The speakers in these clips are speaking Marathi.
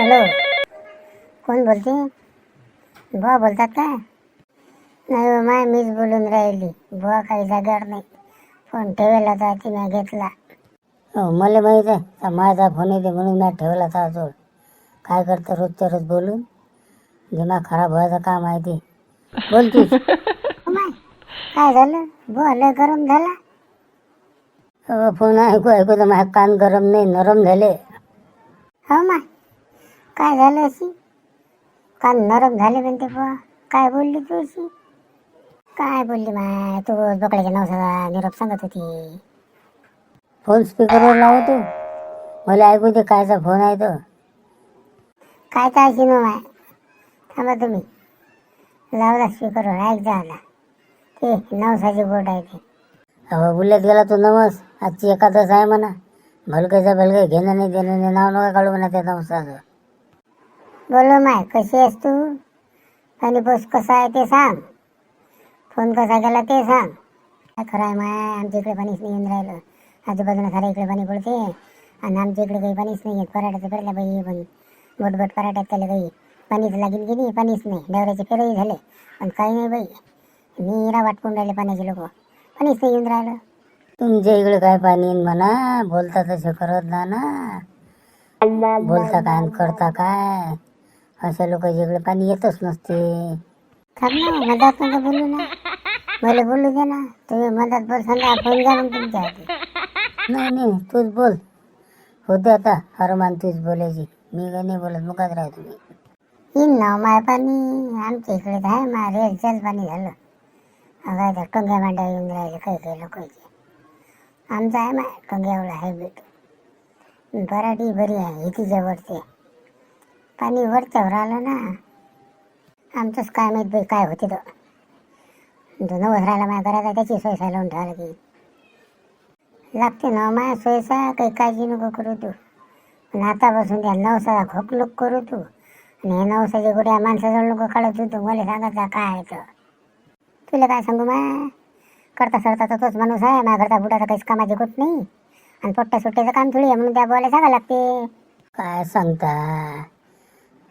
हॅलो. कोण बोलते? बुवा बोलतात का नाही हो माय मीच बोलून राहिली. बुवा काही जागेवर नाही. फोन ठेवायला होता ती मी घेतला. हो मला माहीत आहे. माझा फोन येते म्हणून मी ठेवला होता जोड काय करतं रोजच्या रोज बोलून? दिमाग खराब व्हायचं काम आहे ते. बोलतीस काय झालं? बुवा लय गरम झाला. हो फोन ऐकू ऐकू तर माझे कान गरम नाही नरम झाले. हो माय. काय झालं अशी? कान नरम झाले म्हणते बुवा. काय बोलली तू अशी? काय बोलली माय? तू बकड्याच्या नवसाचा निरोप सांगत होती. फोन स्पीकरवर लावतो मला ऐकू दे कायचा फोन आहे तो. काय काय शिनो माय? थांबा तुम्ही. लावला स्पीकरवर ऐक जा आला ते नवसाची बोट आहे ते. अहो बोलत गेला तू नवस. आजची एकादश आहे म्हणा. भलकेचं भलके घेणं नाही देणं नाही नाव नका काढू म्हणा त्या नवसाचं. बोलो माय कशी आहेस तू? आणि बस कसा आहे ते सांग. फोन कसा केला ते सांग. काय खरं आहे माय आमच्या इकडे पाणीच नाही येऊन राहिलं. आजूबाजूला साऱ्या इकडे पाणी पडते आणि आमच्या इकडे काही पाणीच नाही येत पराठ्याचं पेरल्या बाई पण बोटबोट पराठ्यात त्याला काही पाणीच लागेल की नाही? पाणीच नाही. डवऱ्याचे फेरही झाले. पण काही नाही बाई. नीरा वाटपून राहिले पाण्याचे लोक. पाणीच नाही येऊन राहिलं. तुमच्या इकडे काय पाणी येईन म्हणा? बोलता तसे करत ना ना. बोलता काय आणि करता काय? अशा लोक इकडे पाणी येतच नसते. थांब ना मधात नका बोलू ना. मला बोलू दे ना. तुम्ही मधात बोल सांगा फोन घ्या मग तुमच्या हाती. नाही नाही तूच बोल. होते आता हरमान तूच बोलायची. मी काही नाही बोलत मुखात राह तुम्ही येईन ना माय पाणी आमच्या इकडे तर आहे मा रेल चल पाणी झालं. अगं त्या टोंग्या मांड्या येऊन राहिले काही काही लोकांचे. आमचं आहे माय टोंग्यावला हायब्रिड. पराठी बरी आहे इथीच्या वरती पाणी वरच्यावर आलं ना आमचंच काय माहीत बाई काय होते तो. तो नवस राहिला माझ्या घराचा त्याची सोयसा लावून ठेवायला की लागते ना माझ्या सोयसा काही काळजी नको करू तू. पण आतापासून त्या नवसाचा खोकलूक करू तू. आणि हे नवसाच्या गुड्या माणसाजवळ नको काढत तू मला सांगायचा काय आहे तर तुला काय सांगू माय करता सरता तर तोच माणूस आहे माझ्या घरचा बुडाचा काहीच कामाची कुठ नाही. आणि पोट्ट्या सुट्ट्याचं काम थोडी आहे म्हणून त्या बोलायला सांगा लागते. काय सांगता?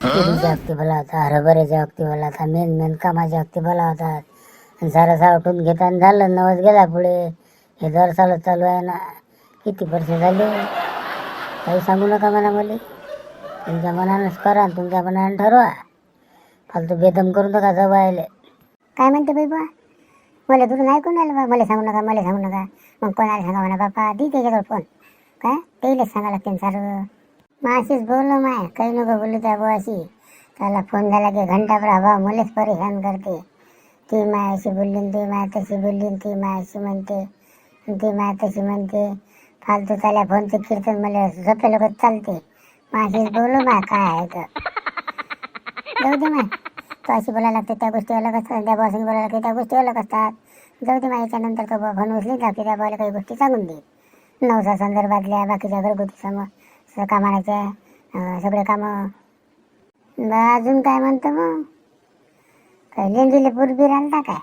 तुरीच्या हक्ती बोला होता हरभऱ्याच्या हक्ती बोला होता मेन मेन कामाच्या हक्ती बोला होतात आणि सारा सावटून घेताना झालं नवस गेला पुढे. हे दर चालत चालू आहे ना किती वर्ष झाले? काही सांगू नका मला मला. तुमच्या मनानंच करा आणि तुमच्या मनानं ठरवा. फालतू बेदम करू नका जवायले काय म्हणते बाई बा मला दुरून ऐकून आलं बा. मला सांगू नका मला सांगू नका. मग कोणाला सांगा म्हणा बापा? दी त्याच्याजवळ फोन. काय? तेलच सांगा लागते सारं. माशीच बोललो माय काही नको बोलू त्या बुवाशी. त्याला फोन झाला की घंटाभर हवा मलाच परेशान करते. ती मायाशी बोलली ती माय तशी बोलली ती ती मायाशी म्हणते. ती माय तशी म्हणते. फालतू त्याला फोनचे कीर्तन मला झोपे लोक चालते. माशीच बोलू माय काय आहे तर. जाऊ दे माय. तो अशी बोलायला लागते त्या गोष्टी अलग असतात. त्या बॉसनी बोलायला लागते त्या गोष्टी अलग असतात. जाऊ दे माय याच्यानंतर तो बा फोन उचली जाते त्या बॉला काही गोष्टी सांगून दे नवसा संदर्भातल्या बाकीच्या घरगुती समोर स- कामाच्या सगळे कामं. बा अजून काय म्हणतो मग? काय लेंडीले पूर्वी आलता काय?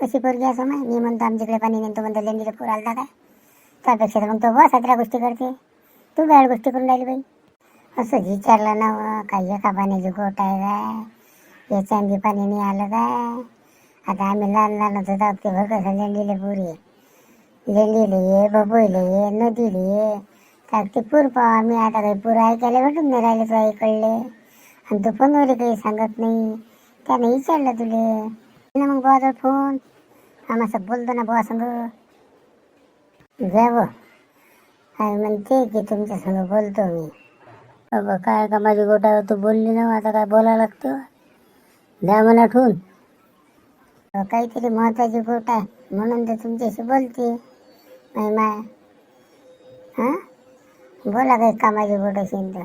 कशी पोरगी असं मग मी म्हणतो आमच्याकडे पाणी नेमतो म्हणतो लेंडीले पूर आलता काय? त्यापेक्षा तर मग तो बस सतरा गोष्टी करते. तू बॅड गोष्टी करून राहिली बाई. असं विचारलं ना व, एका पाण्याची गोट आहे काय? याच्याने पाणी नाही आलं काय? आता आम्ही लहान लहान होतो तेव्हा ते भर कसं लेंडीले पुरी लेंडीले ये बबोईले ये नदीले ये तर ते पूर पाव मी आता काही पूर ऐकायला भेटून नाही राहिले तुला इकडले. आणि तू फोनवर काही सांगत नाही. त्याने विचारलं तुले. ना मग बुवाजवळ फोन. आम्हाला बोलतो ना बुवा संग. जावं काय म्हणते की तुमच्या संग बोलतो मी. बाबा काय का माझी गोटावर तू बोलली ना आता काय बोलावं लागतं? द्या मला ठेवून. काहीतरी महत्वाची गोट आहे म्हणून ते तुमच्याशी बोलते. माय माय. हां? बोला काही कामाची गोट असेल तर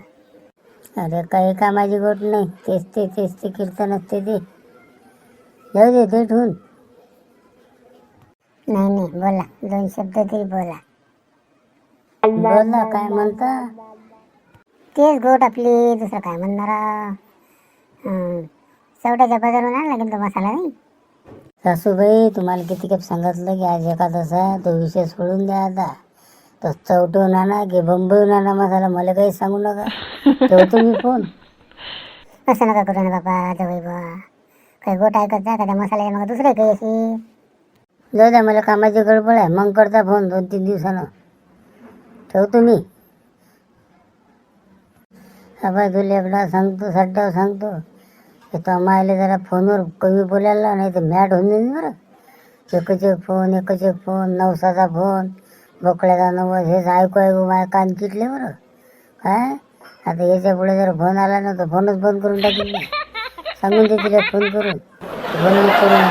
अरे काही कामाची गोट नाही. तेच ते तेच ते कीर्तन असते ते. जाऊ दे ते ठेवून नाही नाही बोला. दोन शब्द तरी बोला. बोला काय म्हणता? तेच गोट आपली दुसरं काय म्हणणारा? चवट्याच्या बाजारून आणला की तो मसाला नाही? सासूबाई तुम्हाला किती खेप सांगितलं की आज एकादश आहे तो विषय सोडून द्या आता. तर चवटून आणा की बंबईहून आणा मसाला मला काही सांगू नका. ठेवतो मी फोन. असं नका करू ना बाबा जवळ बा काही गोट ऐकत जा का त्या मसाला मग दुसरं काही अशी. जाऊ द्या मला कामाची गडबड आहे. मग करता फोन दोन तीन दिवसानं. ठेवतो मी. अबा तुला एकदा सांगतो सड्डा सांगतो. की तो मायले जरा फोनवर कमी बोलायला नाही तर मॅट होऊन जाईल बरं. एकच एक फोन एकच एक फोन नवसाचा फोन. बोकड्याचा नवस हेच ऐकू ऐकू माझ्या कान किटले बरं. काय आता याच्यापुढे जर फोन आला ना तर फोनच बंद करून टाकेल सांगून दे तिला फोन करून? फोन करून